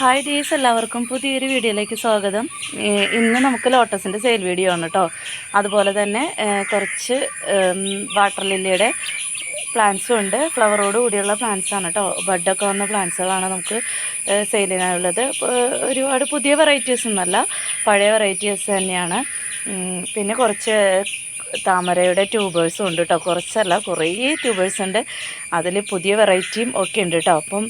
Hi ഡീസ് എല്ലാവർക്കും പുതിയൊരു വീഡിയോയിലേക്ക് സ്വാഗതം. ഇന്ന് നമുക്ക് ലോട്ടസിന്റെ സെയിൽ വീഡിയോ ആണ് കേട്ടോ. അതുപോലെ തന്നെ കുറച്ച് വാട്ടർ ലില്ലിയുടെ പ്ലാന്റ്സും ഉണ്ട്. ഫ്ലവറോട് കൂടിയുള്ള പ്ലാന്റ്സ് ആണ് കേട്ടോ. ബഡൊക്കെ വന്ന പ്ലാന്റ്സുകളാണ് നമുക്ക് സെയിലിനായുള്ളത്. ഒരുപാട് പുതിയ വെറൈറ്റീസ് ഒന്നല്ല പഴയ വെറൈറ്റീസ് തന്നെയാണ്. പിന്നെ കുറച്ച് താമരയുടെ ട്യൂബേഴ്സും ഉണ്ട് കേട്ടോ കുറച്ചല്ല കുറേ ട്യൂബേഴ്സ് ഉണ്ട്. അതിൽ പുതിയ വെറൈറ്റിയും ഒക്കെ ഉണ്ട് കേട്ടോ അപ്പം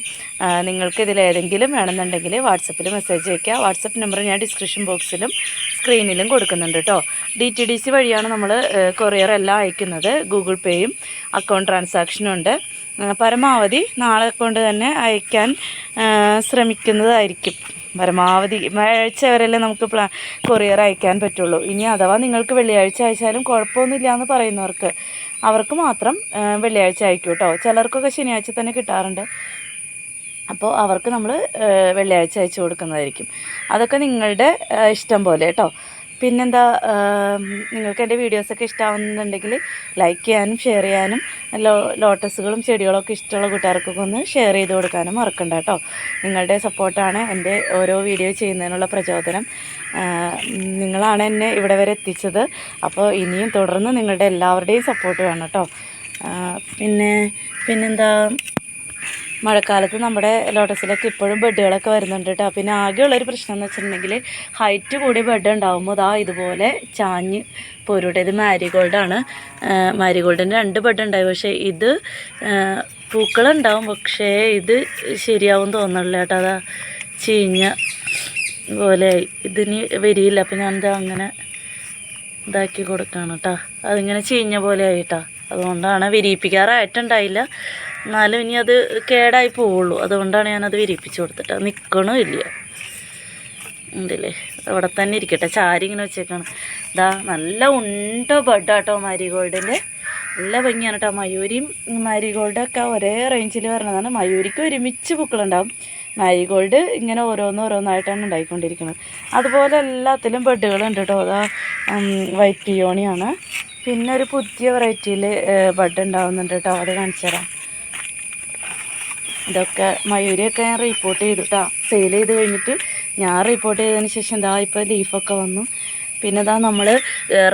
നിങ്ങൾക്ക് ഇതിൽ ഏതെങ്കിലും വേണമെന്നുണ്ടെങ്കിൽ വാട്സപ്പിൽ മെസ്സേജ് അയയ്ക്കുക. വാട്സപ്പ് നമ്പർ ഞാൻ ഡിസ്ക്രിപ്ഷൻ ബോക്സിലും സ്ക്രീനിലും കൊടുക്കുന്നുണ്ട് കേട്ടോ ഡി ടി ഡി സി വഴിയാണ് നമ്മൾ കൊറിയർ എല്ലാം അയക്കുന്നത്. ഗൂഗിൾ പേയും അക്കൗണ്ട് ട്രാൻസാക്ഷനും ഉണ്ട്. പരമാവധി നാളെ കൊണ്ട് തന്നെ അയക്കാൻ ശ്രമിക്കുന്നതായിരിക്കും. പരമാവധി വെള്ളിയാഴ്ച വരെയല്ലേ നമുക്ക് പ്ലാ കൊറിയർ അയക്കാൻ പറ്റുള്ളൂ. ഇനി അഥവാ നിങ്ങൾക്ക് വെള്ളിയാഴ്ച അയച്ചാലും കുഴപ്പമൊന്നുമില്ല എന്ന് പറയുന്നവർക്ക് അവർക്ക് മാത്രം വെള്ളിയാഴ്ച അയക്കും കേട്ടോ ചിലർക്കൊക്കെ ശനിയാഴ്ച തന്നെ കിട്ടാറുണ്ട്. അപ്പോൾ അവർക്ക് നമ്മൾ വെള്ളിയാഴ്ച അയച്ചു കൊടുക്കുന്നതായിരിക്കും. അതൊക്കെ നിങ്ങളുടെ ഇഷ്ടം പോലെ കേട്ടോ പിന്നെന്താ നിങ്ങൾക്ക് എന്റെ വീഡിയോസൊക്കെ ഇഷ്ടമാവുന്നുണ്ടെങ്കിൽ ലൈക്ക് ചെയ്യാനും ഷെയർ ചെയ്യാനും ലോ ലോട്ടസുകളും ചെടികളൊക്കെ ഇഷ്ടമുള്ള കൂട്ടുകാർക്കൊക്കെ ഒന്ന് ഷെയർ ചെയ്ത് കൊടുക്കാനും മറക്കണ്ട കേട്ടോ. നിങ്ങളുടെ സപ്പോർട്ടാണ് എന്റെ ഓരോ വീഡിയോ ചെയ്യുന്നതിനുള്ള പ്രചോദനം. നിങ്ങളാണ് എന്നെ ഇവിടെ വരെ എത്തിച്ചത്. അപ്പോൾ ഇനിയും തുടർന്ന് നിങ്ങളുടെ എല്ലാവരുടെയും സപ്പോർട്ട് വേണം കേട്ടോ. പിന്നെ പിന്നെന്താ മഴക്കാലത്ത് നമ്മുടെ ലോട്ടസിലൊക്കെ ഇപ്പോഴും ബെഡുകളൊക്കെ വരുന്നുണ്ട് കേട്ടോ പിന്നെ ആകെയുള്ളൊരു പ്രശ്നം എന്ന് വെച്ചിട്ടുണ്ടെങ്കിൽ ഹൈറ്റ് കൂടി ബെഡ് ഉണ്ടാകുമ്പോൾ ദാ ഇതുപോലെ ചാഞ്ഞ് പോരൂട്ടെ. ഇത് മാരിഗോൾഡാണ്. മാരിഗോൾഡിന്റെ രണ്ട് ബെഡ് ഉണ്ടായി. പക്ഷേ ഇത് പൂക്കളുണ്ടാവും. പക്ഷേ ഇത് ശരിയാവും തോന്നണില്ല കേട്ടോ അതാ ചീഞ്ഞ പോലെ ഇതിന് വരിയില്ല. അപ്പം ഞാൻ എന്താ അങ്ങനെ ഇതാക്കി കൊടുക്കുകയാണ് കേട്ടോ അതിങ്ങനെ ചീഞ്ഞ പോലെ ആയിട്ടാ അതുകൊണ്ടാണ് വിരിയിപ്പിക്കാറായിട്ടുണ്ടായില്ല. എന്നാലും ഇനി അത് കേടായി പോവുള്ളൂ. അതുകൊണ്ടാണ് ഞാനത് വിരിപ്പിച്ച് കൊടുത്തിട്ട് നിൽക്കണോ ഇല്ല ഉണ്ടല്ലേ? അവിടെ തന്നെ ഇരിക്കട്ടെ. ചാരി ഇങ്ങനെ വെച്ചേക്കാണ്. ഇതാ നല്ല ഉണ്ട ബഡാട്ടോ മാരിഗോൾഡിന്റെ. നല്ല ഭംഗിയാണ് കേട്ടോ മയൂരിയും മാരിഗോൾഡൊക്കെ ഒരേ റേഞ്ചിൽ വരണതാണ്. മയൂരിക്ക് ഒരുമിച്ച് പൂക്കളുണ്ടാവും. മാരിഗോൾഡ് ഇങ്ങനെ ഓരോന്ന് ഓരോന്നായിട്ടാണ് ഉണ്ടായിക്കൊണ്ടിരിക്കുന്നത്. അതുപോലെ എല്ലാത്തിലും ബഡുകളുണ്ട് കേട്ടോ അതാ വൈറ്റ് പിയോണിയാണ്. പിന്നെ ഒരു പുതിയ വെറൈറ്റിയിൽ ബഡ് ഉണ്ടാവുന്നുണ്ട് കേട്ടോ അത് കാണിച്ചു തരാം ഇതൊക്കെ മയൂരിയൊക്കെ ഞാൻ റിപ്പോർട്ട് ചെയ്തു കേട്ടോ സെയിൽ ചെയ്ത് കഴിഞ്ഞിട്ട് ഞാൻ റിപ്പോർട്ട് ചെയ്തതിന് ശേഷം എന്താ ഇപ്പോൾ ലീഫൊക്കെ വന്നു. പിന്നെ ഇതാ നമ്മൾ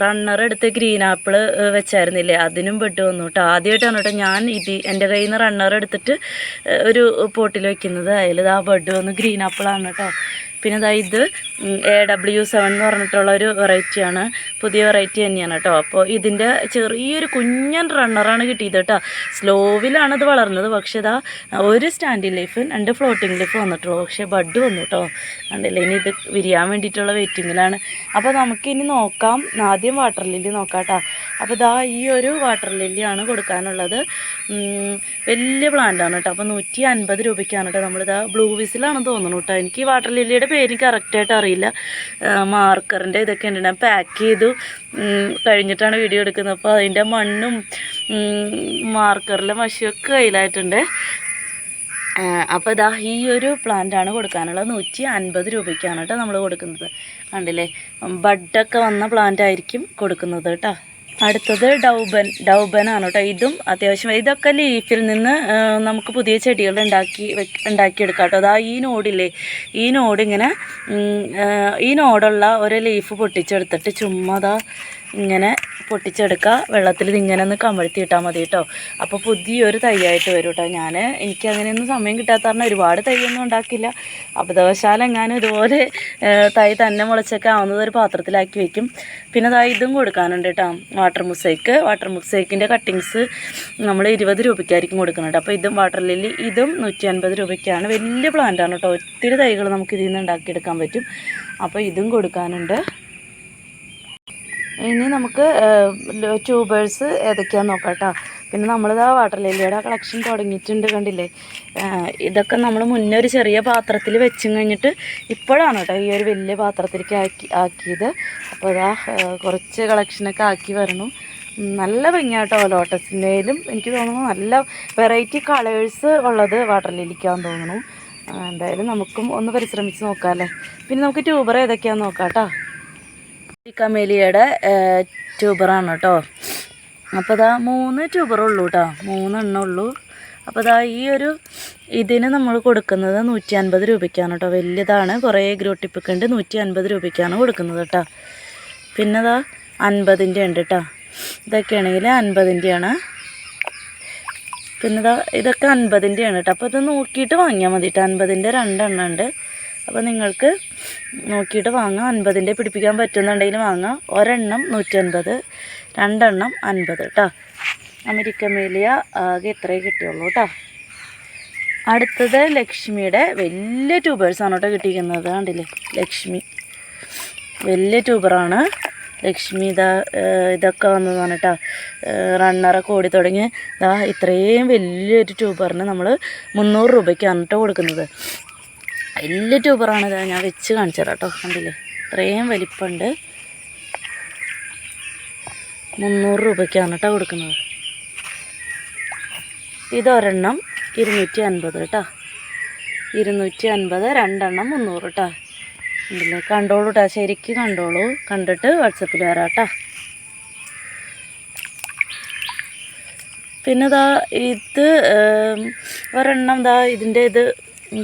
റണ്ണർ എടുത്ത് ഗ്രീൻ ആപ്പിൾ വെച്ചായിരുന്നില്ലേ? അതിനും പെട്ട് വന്നു കേട്ടോ ആദ്യമായിട്ടാണ് കേട്ടോ ഞാൻ ഇത് എന്റെ കയ്യിൽ നിന്ന് റണ്ണർ എടുത്തിട്ട് ഒരു പോട്ടിൽ വെക്കുന്നത്. അതിൽ ഇതാ ബെഡ് വന്നു ഗ്രീൻ ആപ്പിളാണ് കേട്ടോ പിന്നെ ഇതാ ഇത് എ ഡബ്ല്യു സെവൻ എന്ന് പറഞ്ഞിട്ടുള്ള ഒരു വെറൈറ്റിയാണ് പുതിയ വെറൈറ്റി തന്നെയാണ് കേട്ടോ അപ്പോൾ ഇതിന്റെ ചെറിയൊരു കുഞ്ഞൻ റണ്ണറാണ് കിട്ടിയത് കേട്ടോ സ്ലോവിലാണ് ഇത് വളർന്നത്. പക്ഷേ ഇതാ ഒരു സ്റ്റാൻഡിങ് ലൈഫ് രണ്ട് ഫ്ലോട്ടിംഗ് ലൈഫ് വന്നിട്ടുള്ളൂ. പക്ഷേ ബഡ് വന്നു കേട്ടോ കണ്ടില്ലേ? ഇനി ഇത് വിരിയാൻ വേണ്ടിയിട്ടുള്ള വെയിറ്റിങ്ങിലാണ് അപ്പോൾ നമുക്കിനി നോക്കാം. ആദ്യം വാട്ടർ ലില്ലി നോക്കാം കേട്ടോ അപ്പോൾ ഇതാ ഈ ഒരു വാട്ടർ ലില്ലിയാണ് കൊടുക്കാനുള്ളത്. വലിയ പ്ലാന്റാണ് കേട്ടോ അപ്പോൾ നൂറ്റി അൻപത് രൂപയ്ക്കാണ് കേട്ടോ നമ്മളിതാ ബ്ലൂ വിസിലാണെന്ന് തോന്നുന്നു കേട്ടോ എനിക്ക് വാട്ടർ ലില്ലിയുടെ പേര് കറക്റ്റായിട്ട് അറിയില്ല. മാർക്കറിന്റെ ഇതൊക്കെ ഉണ്ട്. ഞാൻ പാക്ക് ചെയ്തു. കഴിഞ്ഞിട്ടാണ് വീഡിയോ എടുക്കുന്നത്. അപ്പോൾ അതിന്റെ മണ്ണും മാർക്കറിലെ മഷിയൊക്കെ കയ്യിലായിട്ടുണ്ട്. അപ്പോൾ ഇതാ ഈ ഒരു പ്ലാന്റാണ് കൊടുക്കാനുള്ളത്. നൂറ്റി അൻപത് രൂപയ്ക്കാണ് കേട്ടോ നമ്മൾ കൊടുക്കുന്നത്. കണ്ടില്ലേ? ബഡൊക്കെ വന്ന പ്ലാന്റ് ആയിരിക്കും കൊടുക്കുന്നത് കേട്ടോ. അടുത്തത് ഡൗബൻ. ആണ് കേട്ടോ ഇതും അത്യാവശ്യം. ഇതൊക്കെ ലീഫിൽ നിന്ന് നമുക്ക് പുതിയ ചെടികൾ ഉണ്ടാക്കി ഉണ്ടാക്കിയെടുക്കാം കേട്ടോ. അതാ ഈ നോടില്ലേ? ഈ നോടിങ്ങനെ ഈ നോടുള്ള ഒരു ലീഫ് പൊട്ടിച്ചെടുത്തിട്ട് ചുമ്മാ ദാ ഇങ്ങനെ പൊട്ടിച്ചെടുക്കുക വെള്ളത്തിൽ ഇതിങ്ങനെ ഒന്ന് കമഴ്ത്തി ഇട്ടാൽ മതി കേട്ടോ അപ്പോൾ പുതിയൊരു തൈയായിട്ട് വരും കേട്ടോ ഞാൻ എനിക്ക് അങ്ങനെയൊന്നും സമയം കിട്ടാത്ത കാരണം ഒരുപാട് തൈയൊന്നും ഉണ്ടാക്കില്ല. അബദ്ധവശാലം എങ്ങാനും ഇതുപോലെ തൈ തന്നെ മുളച്ചൊക്കെ ആവുന്നത് ഒരു പാത്രത്തിലാക്കി വെക്കും. പിന്നെ ദാ ഇതും കൊടുക്കാനുണ്ട് കേട്ടോ വാട്ടർ മുസൈക്ക്. വാട്ടർ മുസൈക്കിന്റെ കട്ടിങ്സ് നമ്മൾ ഇരുപത് രൂപയ്ക്കായിരിക്കും കൊടുക്കുന്നുണ്ട് അപ്പോൾ ഇതും വാട്ടർ ലില്ലി ഇതും നൂറ്റി അൻപത് രൂപയ്ക്കാണ്. വലിയ പ്ലാന്റാണ് കേട്ടോ ഒത്തിരി തൈകൾ നമുക്ക് ഇതിൽ നിന്ന് ഉണ്ടാക്കിയെടുക്കാൻ പറ്റും. അപ്പോൾ ഇതും കൊടുക്കാനുണ്ട്. ഇനി നമുക്ക് ട്യൂബേഴ്സ് ഏതൊക്കെയാന്ന് നോക്കാം കേട്ടോ പിന്നെ നമ്മളിതാ വാട്ടർ ലില്ലിയുടെ കളക്ഷൻ തുടങ്ങിയിട്ടുണ്ട് കണ്ടില്ലേ? ഇതൊക്കെ നമ്മൾ മുന്നേ ഒരു ചെറിയ പാത്രത്തിൽ വെച്ചും കഴിഞ്ഞിട്ട് ഇപ്പോഴാണ് കേട്ടോ ഈ ഒരു വലിയ പാത്രത്തിലേക്ക് ആക്കി ആക്കിയത്. അപ്പോൾ ഇതാ കുറച്ച് കളക്ഷനൊക്കെ ആക്കി വരണം. നല്ല ഭംഗിയാട്ടോ ലോട്ടസിന്റെയിലും എനിക്ക് തോന്നുന്നു നല്ല വെറൈറ്റി കളേഴ്സ് ഉള്ളത് വാട്ടർ ലില്ലിക്കാന്ന് തോന്നുന്നു. എന്തായാലും നമുക്കും ഒന്ന് പരിശ്രമിച്ച് നോക്കാം അല്ലേ പിന്നെ നമുക്ക് ട്യൂബർ ഏതൊക്കെയാണെന്ന് നോക്കാം കേട്ടോ ഈ കമേലിയയുടെ ട്യൂബറാണ് കേട്ടോ. അപ്പോൾ ഇതാ മൂന്ന് ട്യൂബറുള്ളൂ കേട്ടോ. മൂന്നെണ്ണം ഉള്ളൂ. അപ്പോൾ ഇതാ ഈ ഒരു ഇതിന് നമ്മൾ കൊടുക്കുന്നത് നൂറ്റി അൻപത് രൂപയ്ക്കാണ് കേട്ടോ. വലിയതാണ് കുറേ ഗ്രൂ ഉണ്ട് നൂറ്റി അൻപത് രൂപയ്ക്കാണ് കൊടുക്കുന്നത് കേട്ടോ. പിന്നെ ഇതാ അൻപതിന്റെ ഉണ്ട് കേട്ടോ. ഇതൊക്കെയാണെങ്കിൽ അൻപതിന്റെയാണ്. പിന്നെ ഇതാ ഇതൊക്കെ അൻപതിന്റെയാണ് കേട്ടോ. അപ്പോൾ ഇത് നോക്കിയിട്ട് വാങ്ങിയാൽ മതി കേട്ടോ. അൻപതിന്റെ രണ്ടെണ്ണം ഉണ്ട്. അപ്പോൾ നിങ്ങൾക്ക് നോക്കിയിട്ട് വാങ്ങാം. അൻപതിന്റെ പിടിപ്പിക്കാൻ പറ്റുന്നുണ്ടെങ്കിൽ വാങ്ങാം. ഒരെണ്ണം നൂറ്റി അൻപത് രണ്ടെണ്ണം അൻപത് കേട്ടോ അമേരിക്കൻ മേലിയ ആകെ ഇത്രയേ കിട്ടിയുള്ളൂ കേട്ടോ അടുത്തത് ലക്ഷ്മിയുടെ വലിയ ട്യൂബേഴ്സാണ് കേട്ടോ കിട്ടിയിരിക്കുന്നത്. കണ്ടില്ലേ? ലക്ഷ്മി. വലിയ ട്യൂബറാണ് ലക്ഷ്മി ഇതാ ഇതൊക്കെ വന്നതാണ് കേട്ടോ റണ്ണറൊക്കെ ഓടി തുടങ്ങി. ഇതാ ഇത്രയും വലിയൊരു ട്യൂബറിന് നമ്മൾ മുന്നൂറ് രൂപയ്ക്കാണ് കേട്ടോ കൊടുക്കുന്നത്. വലിയ ട്യൂബറാണ് ഇതാ. ഞാൻ വെച്ച് കാണിച്ചു തരാം കേട്ടോ കണ്ടില്ലേ? ഇത്രയും വലിപ്പമുണ്ട്. മുന്നൂറ് രൂപയ്ക്കാണ് കേട്ടോ കൊടുക്കുന്നത്. ഇതൊരെണ്ണം ഇരുന്നൂറ്റി അൻപത് കേട്ടോ. ഇരുന്നൂറ്റി അൻപത് രണ്ടെണ്ണം മുന്നൂറ് കേട്ടോ. ഉണ്ടല്ലേ കണ്ടോളൂ കേട്ടോ ശരിക്ക് കണ്ടോളൂ. കണ്ടിട്ട് വാട്സപ്പിൽ വരാം കേട്ടോ. പിന്നെ ദാ ഇത് ഒരെണ്ണം ഇതാ ഇതിന്റെ ഇത്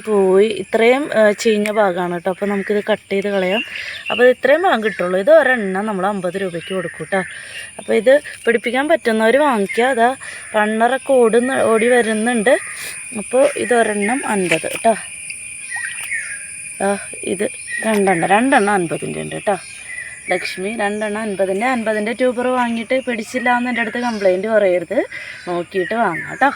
പോയി. ഇത്രയും ചീഞ്ഞ ഭാഗമാണ് കേട്ടോ അപ്പോൾ നമുക്കിത് കട്ട് ചെയ്ത് കളയാം. അപ്പോൾ ഇത് ഇത്രയും ഭാഗം കിട്ടുള്ളൂ. ഇത് ഒരെണ്ണം നമ്മൾ അമ്പത് രൂപയ്ക്ക് കൊടുക്കും കേട്ടോ അപ്പോൾ ഇത് പിടിപ്പിക്കാൻ പറ്റുന്നവർ വാങ്ങിക്കുക അതാ റണ്ണറൊക്കെ ഓടുന്ന ഓടി വരുന്നുണ്ട്. അപ്പോൾ ഇത് ഒരെണ്ണം അൻപത് കേട്ടോ ആ ഇത് രണ്ടെണ്ണം. രണ്ടെണ്ണം അൻപതിന്റെ ഉണ്ട് കേട്ടോ ലക്ഷ്മി രണ്ടെണ്ണം അൻപതിന്റെ അൻപതിന്റെ ട്യൂബർ വാങ്ങിയിട്ട് പിടിച്ചില്ല എന്ന് എന്റെ അടുത്ത് കംപ്ലയിന്റ് പറയരുത്. നോക്കിയിട്ട് വാങ്ങാം കേട്ടോ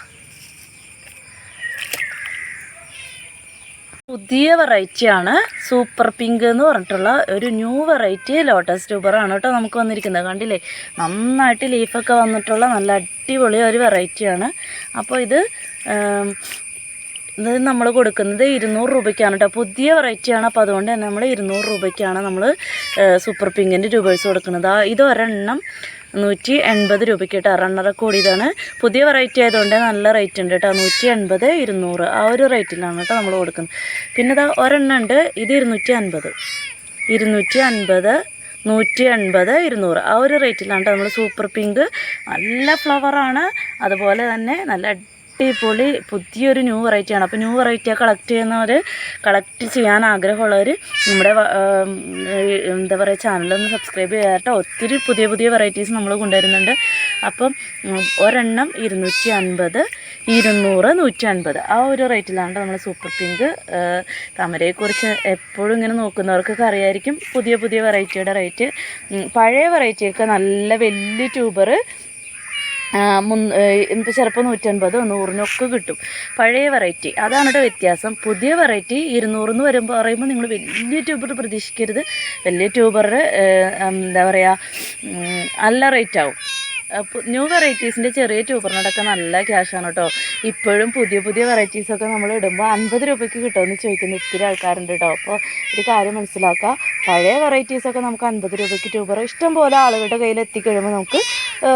പുതിയ വെറൈറ്റിയാണ് സൂപ്പർ പിങ്ക് എന്ന് പറഞ്ഞിട്ടുള്ള ഒരു ന്യൂ വെറൈറ്റി ലോട്ടസ് ട്യൂബറാണ് കേട്ടോ നമുക്ക് വന്നിരിക്കുന്നത്. കണ്ടില്ലേ? നന്നായിട്ട് ലീഫൊക്കെ വന്നിട്ടുള്ള നല്ല അടിപൊളി ഒരു വെറൈറ്റിയാണ് അപ്പോൾ ഇത് ഇത് നമ്മൾ കൊടുക്കുന്നത് ഇരുന്നൂറ് രൂപയ്ക്കാണ് കേട്ടോ പുതിയ വെറൈറ്റിയാണ് അപ്പോൾ അതുകൊണ്ട് തന്നെ നമ്മൾ ഇരുന്നൂറ് രൂപയ്ക്കാണ് നമ്മൾ സൂപ്പർ പിങ്കിന്റെ രൂപേഴ്സ് കൊടുക്കുന്നത്. ഇത് ഒരെണ്ണം നൂറ്റി എൺപത് രൂപയ്ക്ക് കേട്ടോ റണ്ണറ കൂടിയതാണ്. പുതിയ വെറൈറ്റി ആയതുകൊണ്ട് നല്ല റേറ്റ് ഉണ്ട് കേട്ടോ നൂറ്റി എൺപത് ഇരുന്നൂറ് ആ ഒരു റേറ്റിലാണ് കേട്ടോ നമ്മൾ കൊടുക്കുന്നത്. പിന്നെ ഇതാ ഒരെണ്ണം ഉണ്ട്. ഇത് ഇരുന്നൂറ്റി അൻപത്. ഇരുന്നൂറ്റി അൻപത് നൂറ്റി എൺപത് ഇരുന്നൂറ് ആ ഒരു റേറ്റിലാണ് നമ്മൾ സൂപ്പർ പിങ്ക് നല്ല ഫ്ലവറാണ് അതുപോലെ തന്നെ നല്ല അടിപൊളി പുതിയൊരു ന്യൂ വെറൈറ്റിയാണ് അപ്പോൾ ന്യൂ വെറൈറ്റിയെ കളക്ട് ചെയ്യുന്നവർ കളക്ട് ചെയ്യാൻ ആഗ്രഹമുള്ളവർ നമ്മുടെ എന്താ പറയുക ചാനലൊന്ന് സബ്സ്ക്രൈബ് ചെയ്യാട്ടോ ഒത്തിരി പുതിയ പുതിയ വെറൈറ്റീസ് നമ്മൾ കൊണ്ടുവരുന്നുണ്ട്. അപ്പം ഒരെണ്ണം ഇരുന്നൂറ്റി അൻപത് ഇരുന്നൂറ് നൂറ്റി അൻപത്. ആ ഒരു റേറ്റിലാണ് നമ്മൾ സൂപ്പർ പിങ്ക് താമരയെക്കുറിച്ച് എപ്പോഴും ഇങ്ങനെ നോക്കുന്നവർക്കൊക്കെ അറിയായിരിക്കും പുതിയ പുതിയ വെറൈറ്റിയുടെ റേറ്റ് പഴയ വെറൈറ്റിയൊക്കെ നല്ല വലിയ ട്യൂബർ ഇപ്പോൾ ചിലപ്പോൾ നൂറ്റൻപതോ നൂറിനൊക്കെ കിട്ടും. പഴയ വെറൈറ്റി അതാണ് കേട്ടോ വ്യത്യാസം. പുതിയ വെറൈറ്റി ഇരുന്നൂറെന്ന് വരുമ്പോൾ പറയുമ്പോൾ നിങ്ങൾ വലിയ ട്യൂബർ പ്രതീക്ഷിക്കരുത്. വലിയ ട്യൂബറിന് എന്താ പറയുക നല്ല റേറ്റ് ആവും. ന്യൂ വെറൈറ്റീസിന്റെ ചെറിയ ട്യൂബറിനോടൊക്കെ നല്ല ക്യാഷാണ് കേട്ടോ ഇപ്പോഴും പുതിയ പുതിയ വെറൈറ്റീസൊക്കെ നമ്മൾ ഇടുമ്പോൾ അൻപത് രൂപയ്ക്ക് കിട്ടുമെന്ന് ചോദിക്കുന്ന ഒത്തിരി ആൾക്കാരുണ്ട് കേട്ടോ അപ്പോൾ ഒരു കാര്യം മനസ്സിലാക്കുക പഴയ വെറൈറ്റീസൊക്കെ നമുക്ക് അൻപത് രൂപയ്ക്ക് ട്യൂബർ ഇഷ്ടം പോലെ ആളുകളുടെ കയ്യിൽ എത്തിക്കഴിയുമ്പോൾ നമുക്ക്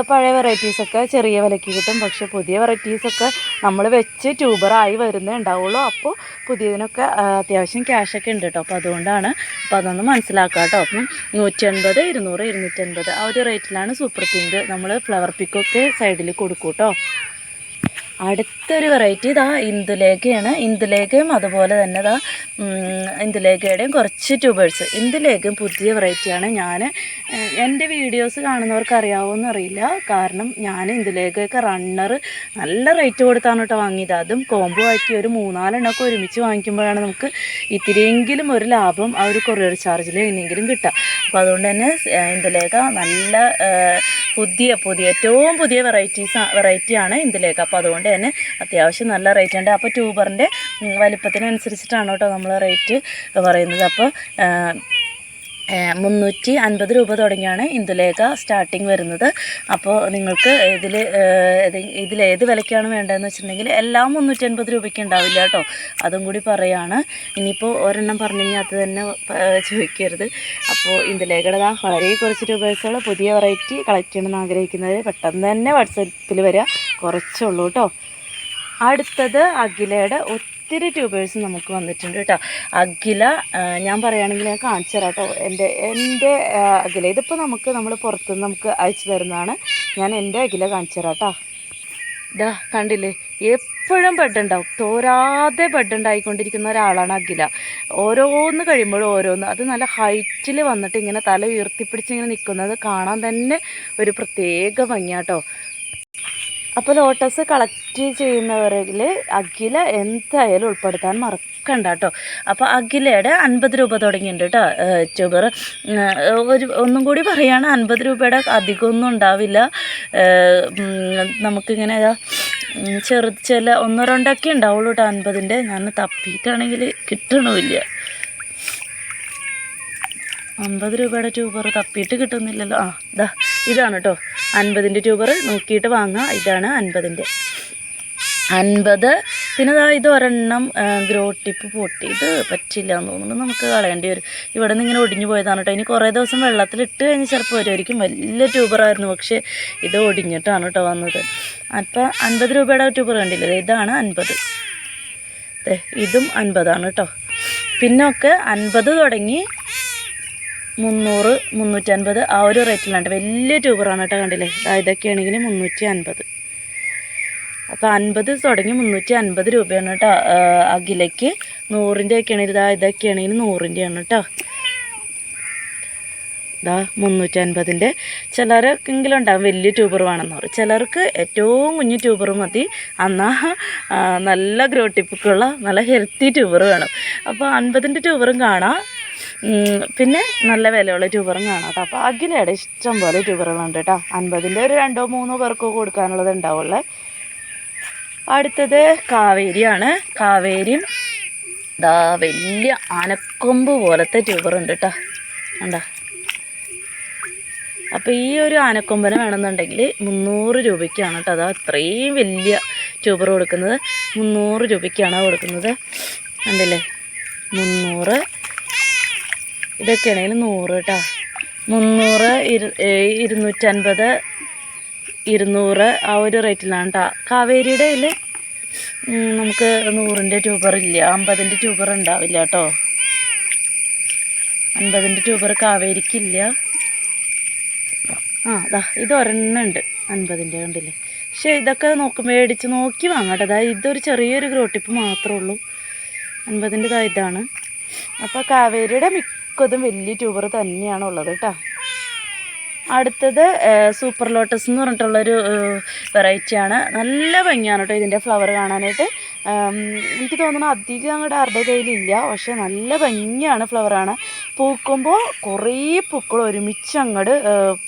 പഴയ വെറൈറ്റീസൊക്കെ ചെറിയ വിലയ്ക്ക് കിട്ടും. പക്ഷെ പുതിയ വെറൈറ്റീസൊക്കെ നമ്മൾ വെച്ച് ട്യൂബറായി വരുന്നേ ഉണ്ടാവുള്ളൂ. അപ്പോൾ പുതിയതിനൊക്കെ അത്യാവശ്യം ക്യാഷൊക്കെ ഉണ്ട് കേട്ടോ അപ്പോൾ അതുകൊണ്ടാണ് അപ്പോൾ അതൊന്ന് മനസ്സിലാക്കുക കേട്ടോ അപ്പം നൂറ്റി അൻപത് ഇരുന്നൂറ് ഇരുന്നൂറ്റൻപത് ആ ഒരു റേറ്റിലാണ് സൂപ്പർ പിങ്ക് നമ്മൾ ഫ്ലവർ പിക്കൊക്കെ സൈഡിൽ കൊടുക്കും കേട്ടോ അടുത്തൊരു വെറൈറ്റി ഇതാ ഇന്ദുലേഖയാണ്. ഇന്ദുലേഖയും അതുപോലെ തന്നെ ഇതാ ഇന്ദുലേഖയുടെയും കുറച്ച് ട്യൂബേഴ്സ്. ഇന്ദുലേഖയും പുതിയ വെറൈറ്റിയാണ്. ഞാൻ എന്റെ വീഡിയോസ് കാണുന്നവർക്ക് അറിയാവുമെന്ന് അറിയില്ല. കാരണം ഞാൻ ഇന്ദുലേഖയൊക്കെ റണ്ണർ നല്ല റേറ്റ് കൊടുത്താണ് കേട്ടോ വാങ്ങിയത്. അതും കോംബോ ആക്കി ഒരു മൂന്നാലെണ്ണമൊക്കെ ഒരുമിച്ച് വാങ്ങിക്കുമ്പോഴാണ് നമുക്ക് ഇത്തിരിയെങ്കിലും ഒരു ലാഭം ആ ഒരു കൊറിയർ ചാർജിൽ എന്നെങ്കിലും കിട്ടുക. അപ്പോൾ അതുകൊണ്ട് തന്നെ ഇന്ദുലേഖ നല്ല പുതിയ പുതിയ ഏറ്റവും പുതിയ വെറൈറ്റീസ് വെറൈറ്റിയാണ് ഇന്ദുലേഖ. അപ്പോൾ അതുകൊണ്ട് തന്നെ അത്യാവശ്യം നല്ല റേറ്റ് ഉണ്ട്. അപ്പോൾ ട്യൂബറിന്റെ വലിപ്പത്തിനനുസരിച്ചിട്ടാണ് കേട്ടോ നമ്മൾ റേറ്റ് പറയുന്നത്. അപ്പോൾ മുന്നൂറ്റി അൻപത് രൂപ തുടങ്ങിയാണ് ഇന്ദുലേഖ സ്റ്റാർട്ടിങ് വരുന്നത്. അപ്പോൾ നിങ്ങൾക്ക് ഇതിൽ ഇതിൽ ഏത് വിലയ്ക്കാണ് വേണ്ടതെന്ന് വെച്ചിട്ടുണ്ടെങ്കിൽ എല്ലാം മുന്നൂറ്റി അൻപത് രൂപയ്ക്ക് ഉണ്ടാവില്ല കേട്ടോ. അതും കൂടി പറയാണ്. ഇനിയിപ്പോൾ ഒരെണ്ണം പറഞ്ഞു കഴിഞ്ഞാൽ അത് തന്നെ ചോദിക്കരുത്. അപ്പോൾ ഇന്ദുലേഖയുടെ വളരെ കുറച്ച് രൂപയുള്ള പുതിയ വെറൈറ്റി കളക്ട് ചെയ്യണമെന്ന് ആഗ്രഹിക്കുന്നവർ പെട്ടെന്ന് തന്നെ വാട്സപ്പിൽ വരിക കുറച്ചുള്ളൂ കേട്ടോ. അടുത്തത് അഖിലയുടെ ഒത്തിരി ട്യൂബേഴ്സ് നമുക്ക് വന്നിട്ടുണ്ട് കേട്ടോ. അഖില ഞാൻ പറയുകയാണെങ്കിൽ ഞാൻ കാണിച്ചു തരാം കേട്ടോ. എന്റെ എന്റെ അഖില ഇതിപ്പോൾ നമുക്ക് നമ്മൾ പുറത്തുനിന്ന് നമുക്ക് അയച്ചു തരുന്നതാണ്. ഞാൻ എന്റെ അഖില കാണിച്ചു തരാം കേട്ടോ. ഇതാ കണ്ടില്ലേ? എപ്പോഴും ബെഡുണ്ടാവും തോരാതെ ബെഡുണ്ടായിക്കൊണ്ടിരിക്കുന്ന ഒരാളാണ് അഖില. ഓരോന്ന് കഴിയുമ്പോഴും ഓരോന്ന്. അത് നല്ല ഹൈറ്റിൽ വന്നിട്ട് ഇങ്ങനെ തല ഉയർത്തിപ്പിടിച്ച് ഇങ്ങനെ നിൽക്കുന്നത് കാണാൻ തന്നെ ഒരു പ്രത്യേക ഭംഗിയാട്ടോ അപ്പോൾ ലോട്ടസ് കളക്ട് ചെയ്യുന്നവരിൽ അഖില എന്തായാലും ഉൾപ്പെടുത്താൻ മറക്കണ്ട കേട്ടോ അപ്പോൾ അഖിലയുടെ അൻപത് രൂപ തുടങ്ങിയിട്ടുണ്ട് കേട്ടോ ട്യൂബർ ഒരു ഒന്നും കൂടി പറയുകയാണ് അൻപത് രൂപയുടെ അധികമൊന്നും ഉണ്ടാവില്ല. നമുക്കിങ്ങനെ ചെറു ചില ഒന്നോ രണ്ടൊക്കെ ഉണ്ടാവുള്ളൂ കേട്ടോ അൻപതിന്റെ ഞാൻ തപ്പിയിട്ടാണെങ്കിൽ കിട്ടണമില്ല. അമ്പത് രൂപയുടെ ട്യൂബർ തപ്പിയിട്ട് കിട്ടുന്നില്ലല്ലോ. ആ ഇതാ ഇതാണ് കേട്ടോ അൻപതിന്റെ ട്യൂബർ നോക്കിയിട്ട് വാങ്ങുക. ഇതാണ് അൻപതിന്റെ. അൻപത് പിന്നെ ഇത് ഒരെണ്ണം ഗ്രോ ടിപ്പ് പൊട്ടി. ഇത് പറ്റില്ല എന്ന് തോന്നുന്നു. നമുക്ക് കളയേണ്ടി വരും. ഇവിടെ നിന്ന് ഇങ്ങനെ ഒടിഞ്ഞു പോയതാണ് കേട്ടോ. ഇനി കുറേ ദിവസം വെള്ളത്തിൽ ഇട്ട് കഴിഞ്ഞ് ചിലപ്പോൾ വരുമായിരിക്കും. വലിയ ട്യൂബറായിരുന്നു പക്ഷേ ഇത് ഒടിഞ്ഞിട്ടാണ് കേട്ടോ വന്നത്. അപ്പോൾ അൻപത് രൂപയുടെ ട്യൂബർ കണ്ടില്ലേ? ഇതാണ് അൻപത്. ഇതും അൻപതാണ് കേട്ടോ. പിന്നൊക്കെ അൻപത് തുടങ്ങി മുന്നൂറ് മുന്നൂറ്റൻപത് ആ ഒരു റേറ്റിലാണ് വലിയ ട്യൂബറാണ് കേട്ടോ കണ്ടില്ലേ? ഇതൊക്കെ ഇതൊക്കെയാണെങ്കിൽ മുന്നൂറ്റി അൻപത് അപ്പോൾ അൻപത് തുടങ്ങി മുന്നൂറ്റി അൻപത് രൂപയാണ് കേട്ടോ. അഖിലയ്ക്ക് നൂറിന്റെ ഒക്കെ ആണെങ്കിൽ ഇതാ ഇതൊക്കെ ആണെങ്കിൽ നൂറിന്റെയാണ് കേട്ടോ. ഇതാ മുന്നൂറ്റി അൻപതിന്റെ ചിലർക്കെങ്കിലും ഉണ്ടാകും വലിയ ട്യൂബർ വേണമെന്ന് പറയും. ചിലർക്ക് ഏറ്റവും കുഞ്ഞു ട്യൂബർ മതി. എന്നാൽ നല്ല ഗ്രോ ടിപ്പൊക്കെയുള്ള നല്ല ഹെൽത്തി ട്യൂബർ വേണം. അപ്പോൾ അൻപതിന്റെ ട്യൂബറും കാണാം. പിന്നെ നല്ല വിലയുള്ള ട്യൂബറും കേട്ടോ അപ്പോൾ അഖിലയുടെ ഇഷ്ടം പോലെ ട്യൂബറുകളുണ്ട് കേട്ടോ അൻപതിന്റെ ഒരു രണ്ടോ മൂന്നോ പേർക്ക് കൊടുക്കാനുള്ളത് ഉണ്ടാവുള്ളേ. അടുത്തത് കാവേരിയാണ്. കാവേരിയും ഇതാ വലിയ ആനക്കൊമ്പ് പോലത്തെ ട്യൂബർ ഉണ്ട് കേട്ടോ കണ്ടോ? അപ്പോൾ ഈ ഒരു ആനക്കൊമ്പനെ വേണമെന്നുണ്ടെങ്കിൽ മുന്നൂറ് രൂപയ്ക്കാണ് കേട്ടോ അതാ അത്രയും വലിയ ട്യൂബർ കൊടുക്കുന്നത്. മുന്നൂറ് രൂപയ്ക്കാണ് കൊടുക്കുന്നത്. കണ്ടില്ലേ? മുന്നൂറ് ഇതൊക്കെയാണെങ്കിൽ നൂറ് കേട്ടോ. മുന്നൂറ് ഇരുന്നൂറ്റൻപത് ഇരുന്നൂറ് ആ ഒരു റേറ്റിലാണ് കേട്ടോ കാവേരിയുടെ ഇതിൽ നമുക്ക് നൂറിന്റെ ട്യൂബർ ഇല്ല. അമ്പതിന്റെ ട്യൂബർ ഉണ്ടാവില്ല കേട്ടോ. അൻപതിന്റെ ട്യൂബർ കാവേരിക്കില്ല. ആ അതാ ഇത് ഒരെണ്ണുണ്ട് അൻപതിന്റെ കണ്ടില്ലേ. പക്ഷേ ഇതൊക്കെ നോക്ക് മേടിച്ച് നോക്കി വാങ്ങട്ടെ അതായത് ഇതൊരു ചെറിയൊരു ഗ്രോട്ടിപ്പ് മാത്രമേ ഉള്ളൂ. അൻപതിന്റെ ഇതാ ഇതാണ്. അപ്പോൾ കാവേരിയുടെ മിക്കതും വലിയ ട്യൂബർ തന്നെയാണ് ഉള്ളത് കേട്ടോ അടുത്തത് സൂപ്പർ ലോട്ടസ് എന്ന് പറഞ്ഞിട്ടുള്ളൊരു വെറൈറ്റിയാണ് നല്ല ഭംഗിയാണ് കേട്ടോ ഇതിന്റെ ഫ്ലവർ കാണാനായിട്ട്. എനിക്ക് തോന്നുന്നു അധികം അങ്ങോട്ട് ആരുടെ കയ്യിലില്ല പക്ഷേ നല്ല ഭംഗിയാണ് ഫ്ലവറാണ് പൂക്കുമ്പോൾ കുറേ പൂക്കൾ ഒരുമിച്ച് അങ്ങോട്ട്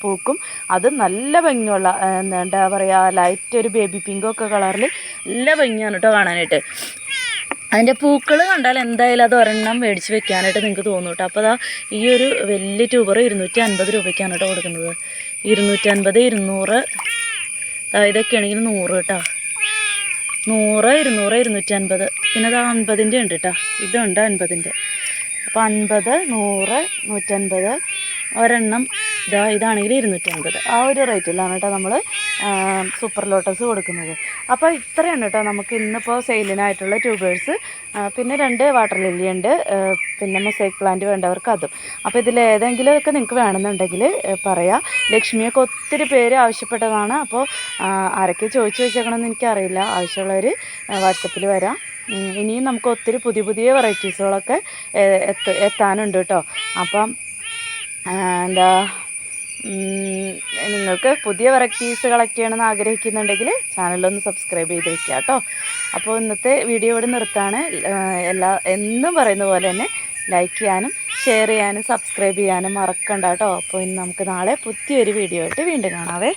പൂക്കും. അത് നല്ല ഭംഗിയുള്ള എന്താ പറയുക ലൈറ്റ് ഒരു ബേബി പിങ്കൊക്കെ കളറിൽ നല്ല ഭംഗിയാണ് കേട്ടോ കാണാനായിട്ട്. അതിന്റെ പൂക്കൾ കണ്ടാൽ എന്തായാലും അത് ഒരെണ്ണം മേടിച്ച് വെക്കാനായിട്ട് നിങ്ങൾക്ക് തോന്നും കേട്ടോ അപ്പോൾ അതാ ഈ ഒരു വലിയ ട്യൂബർ ഇരുന്നൂറ്റി അൻപത് രൂപയ്ക്കാണ് കേട്ടോ കൊടുക്കുന്നത്. ഇരുന്നൂറ്റി അൻപത് ഇരുന്നൂറ്. ദാ ഇതൊക്കെയാണെങ്കിൽ നൂറ് കേട്ടോ നൂറ് ഇരുന്നൂറ് ഇരുന്നൂറ്റി അൻപത് പിന്നെ അത് അൻപതിന്റെ ഉണ്ട് കേട്ടോ ഇതുണ്ട് അൻപതിന്റെ അപ്പോൾ അൻപത് നൂറ് നൂറ്റൻപത് ഒരെണ്ണം ഇതാ ഇതാണെങ്കിൽ ഇരുന്നൂറ്റൻപത് ആ ഒരു റേറ്റിലാണ് കേട്ടോ നമ്മൾ സൂപ്പർ ലോട്ടസ് കൊടുക്കുന്നത്. അപ്പോൾ ഇത്രയാണ് കേട്ടോ നമുക്ക് ഇന്നിപ്പോൾ സെയിലിനായിട്ടുള്ള ട്യൂബേഴ്സ് പിന്നെ രണ്ട് വാട്ടർ ലില്ലി ഉണ്ട്. പിന്നെ മൊസൈക്ക് പ്ലാന്റ് വേണ്ടവർക്ക് അതും. അപ്പോൾ ഏതെങ്കിലുമൊക്കെ നിങ്ങൾക്ക് വേണമെന്നുണ്ടെങ്കിൽ പറയാം. ലക്ഷ്മിയൊക്കെ ഒത്തിരി പേര് ആവശ്യപ്പെട്ടതാണ്. അപ്പോൾ ആരൊക്കെ ചോദിച്ചു വെച്ചേക്കണമെന്ന് എനിക്കറിയില്ല. ആവശ്യമുള്ളവർ വാട്സപ്പിൽ വരാം. ഇനിയും നമുക്ക് ഒത്തിരി പുതിയ പുതിയ വെറൈറ്റീസുകളൊക്കെ എത്താനുണ്ട് കേട്ടോ അപ്പം എന്താ നിങ്ങൾക്ക് പുതിയ വെറൈറ്റീസ് കളക്ട് ചെയ്യണമെന്ന് ആഗ്രഹിക്കുന്നുണ്ടെങ്കിൽ ചാനലൊന്ന് സബ്സ്ക്രൈബ് ചെയ്ത് വെക്കുക കേട്ടോ. അപ്പോൾ ഇന്നത്തെ വീഡിയോ ഇവിടെ നിർത്താണ്. എല്ലാ എന്നും പറയുന്ന പോലെ തന്നെ ലൈക്ക് ചെയ്യാനും ഷെയർ ചെയ്യാനും സബ്സ്ക്രൈബ് ചെയ്യാനും മറക്കണ്ട കേട്ടോ. അപ്പോൾ ഇന്ന് നമുക്ക് നാളെ പുതിയൊരു വീഡിയോ ആയിട്ട് വീണ്ടും കാണാവേ.